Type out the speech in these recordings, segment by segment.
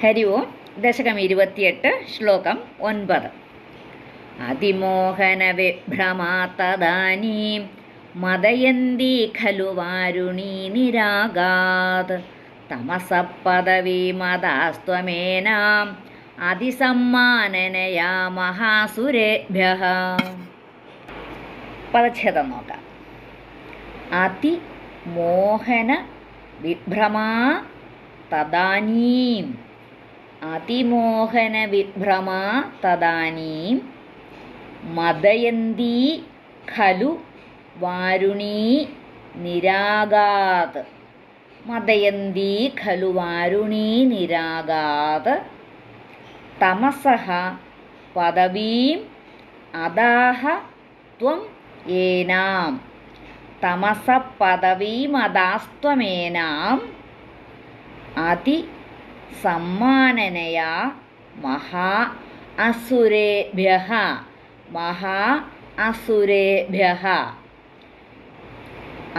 ഹരി ഓം ദശകം ഇരുപത്തിയെട്ട് ശ്ലോകം ഒൻപത്. അതിമോഹന വിഭ്രമാതദാനീം മതയന്തി ഖലു വാരുണീ നിരാഗാത്. തമസപദവീമതാസ്ത്വമേനാം അതിസമ്മാനനയാ മഹാസുരേഭ്യ പദച്ഛേദം നോക്കാം. അതിമോഹന വിഭ്രമാ തദാനീം അതിമോഹന വിഭ്രമാ തദാനീം മദയന്തി ഖലു വാരുണീ നിരാഗാത്. മദയന്തി ഖലു വാരുണീ നിരാഗാത്. തമസഹ പദവീം അദാഹ ത്വം ഏനാം. തമസ പദവീമദാസ്ത്വമേനാം അതി സമ്മാനനയാ മഹാ അസുരേഭ്യ മഹാ അസുരേഭ്യ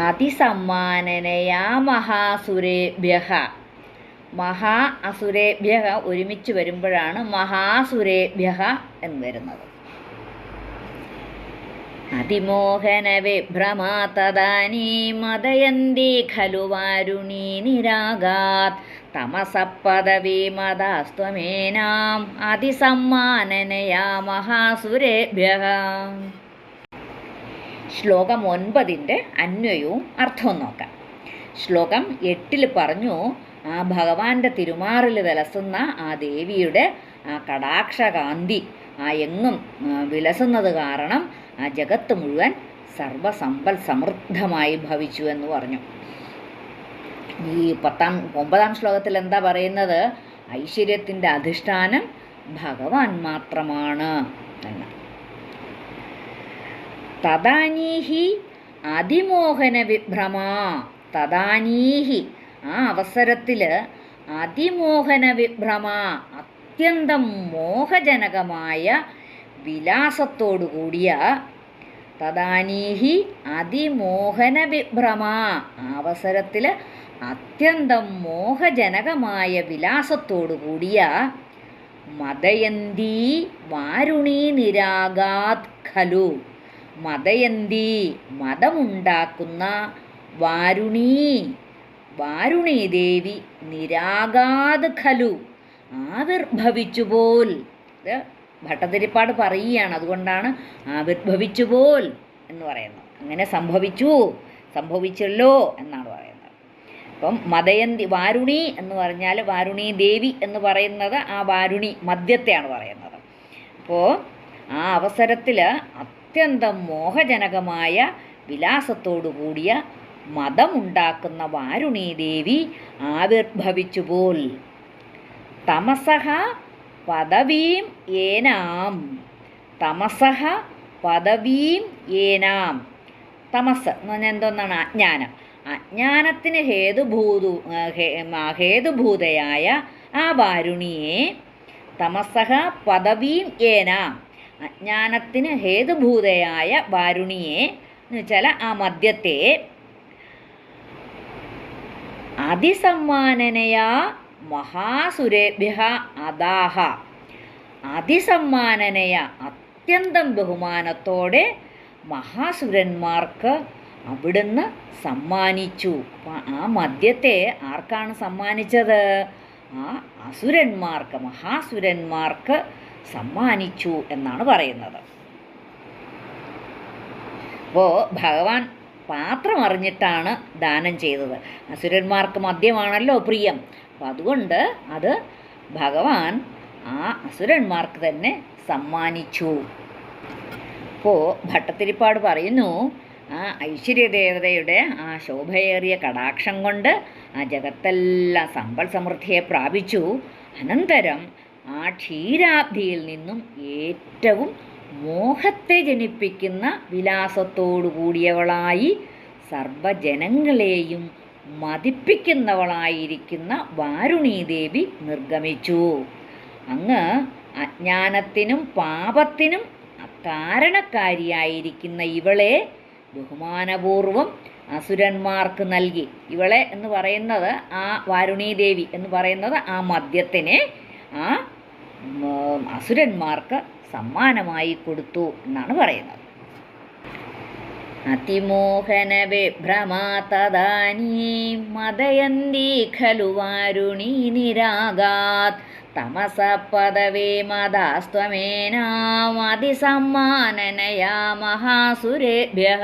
അതിസമ്മാനനയാ മഹാസുരേഭ്യ മഹാ അസുരേഭ്യ ഒരുമിച്ച് വരുമ്പോഴാണ് മഹാസുരേഭ്യ എന്ന് വരുന്നത്. അതിമോഹന വിഭ്രമാ തദാനീ മദയന്തി ഖലു വാരുണീ നിരാഗാത്. തമസപ്പദവീമതാസ്ത്വമേനാം അതിസമ്മാനനയാ മഹാസുരേഭ്യ ശ്ലോകം ഒൻപതിന്റെ അന്വയവും അർത്ഥവും നോക്കാം. ശ്ലോകം എട്ടിൽ പറഞ്ഞു ആ ഭഗവാന്റെ തിരുമാറിൽ വിലസുന്ന ആ ദേവിയുടെ ആ കടാക്ഷകാന്തി ആ എങ്ങും വിലസുന്നത് കാരണം ആ ജഗത്ത് മുഴുവൻ സർവസമ്പൽ സമൃദ്ധമായി ഭവിച്ചു എന്ന് പറഞ്ഞു. ഈ പത്താം ഒമ്പതാം ശ്ലോകത്തിൽ എന്താ പറയുന്നത്? ഐശ്വര്യത്തിന്റെ അധിഷ്ഠാനം ഭഗവാൻ മാത്രമാണ് എന്ന്. തദാനീഹി അതിമോഹന വിഭ്രമ തദാനീഹി ആ അവസരത്തിൽ അതിമോഹന വിഭ്രമ അത്യന്തം മോഹജനകമായ വിലാസത്തോടു കൂടിയ തദാനീഹി അതിമോഹന വിഭ്രമ. അവസരത്തിൽ അത്യന്തം മോഹജനകമായ വിലാസത്തോടു കൂടിയ മദയന്തി വാരുണി നിരാഗാത് ഖലു. മദയന്തി മതമുണ്ടാക്കുന്ന വാരുണി വാരുണി ദേവി നിരാഗാത് ഖലു. ആവിർഭവിച്ചുപോൽ. ഭട്ടതിരിപ്പാട് പറയുകയാണ്. അതുകൊണ്ടാണ് ആവിർഭവിച്ചുപോൽ എന്ന് പറയുന്നത്. അങ്ങനെ സംഭവിച്ചു സംഭവിച്ചല്ലോ എന്നാണ് പറയുന്നത്. അപ്പം മദയന്തി വാരുണി എന്ന് പറഞ്ഞാൽ വാരുണി ദേവി എന്ന് പറയുന്നത് ആ വാരുണി മദ്യത്തെയാണ് പറയുന്നത്. അപ്പോൾ ആ അവസരത്തിൽ അത്യന്തം മോഹജനകമായ വിലാസത്തോടു കൂടിയ മതമുണ്ടാക്കുന്ന വാരുണി ദേവി ആവിർഭവിച്ചുപോൽ തമസഹ പദവീം ഏനാം. തമസഹ പദവീം ഏനാം. തമസ് എന്ന് പറഞ്ഞാൽ എന്തോന്നാണ്? അജ്ഞാനം. അജ്ഞാനത്തിന് ഹേതുഭൂതു ഹേതുഭൂതയായ ആ വാരുണിയെ തമസഹ പദവീം ഏനാം. അജ്ഞാനത്തിന് ഹേതുഭൂതയായ വാരുണിയെ എന്ന് വെച്ചാൽ ആ മദ്യത്തെ അതിസമ്മാനനയാ മഹാസുരേഭ്യ അദാഹ. അതിസമ്മാനനയ അത്യന്തം ബഹുമാനത്തോടെ മഹാസുരന്മാർക്ക് അവിടുന്ന് സമ്മാനിച്ചു. ആ മദ്യത്തെ ആർക്കാണ് സമ്മാനിച്ചത്? ആ അസുരന്മാർക്ക് മഹാസുരന്മാർക്ക് സമ്മാനിച്ചു എന്നാണ് പറയുന്നത്. അപ്പോൾ ഭഗവാൻ പാത്രം അറിഞ്ഞിട്ടാണ് ദാനം ചെയ്തത്. അസുരന്മാർക്ക് മദ്യമാണല്ലോ പ്രിയം. അപ്പം അതുകൊണ്ട് അത് ഭഗവാൻ ആ അസുരന്മാർക്ക് തന്നെ സമ്മാനിച്ചു. അപ്പോൾ ഭട്ടത്തിരിപ്പാട് പറയുന്നു ആ ഐശ്വര്യദേവതയുടെ ആ ശോഭയേറിയ കടാക്ഷം കൊണ്ട് ആ ജഗത്തെല്ലാം സമ്പൽ സമൃദ്ധിയെ പ്രാപിച്ചു. അനന്തരം ആ ക്ഷീരാബ്ധിയിൽ നിന്നും ഏറ്റവും മോഹത്തെ ജനിപ്പിക്കുന്ന വിലാസത്തോടു കൂടിയവളായി സർവജനങ്ങളെയും മതിപ്പിക്കുന്നവളായിരിക്കുന്ന വാരുണീദേവി നിർഗമിച്ചു. അങ്ങ് അജ്ഞാനത്തിനും പാപത്തിനും കാരണക്കാരിയായിരിക്കുന്ന ഇവളെ ബഹുമാനപൂർവം അസുരന്മാർക്ക് നൽകി. ഇവളെ എന്ന് പറയുന്നത് ആ വാരുണീദേവി എന്ന് പറയുന്നത് ആ മദ്യത്തിനെ ആ അസുരന്മാർക്ക് സമ്മാനമായി കൊടുത്തു എന്നാണ് പറയുന്നത്. അതിമോഹന വിഭ്രമാ തദാനീ മദയന്തി ഖലു വാരുണീ നിരാഗാത്. തമസ പദവേ മദാസ്ത്വമേനാമതിസമ്മാനനയാ മഹാസുരേഭ്യ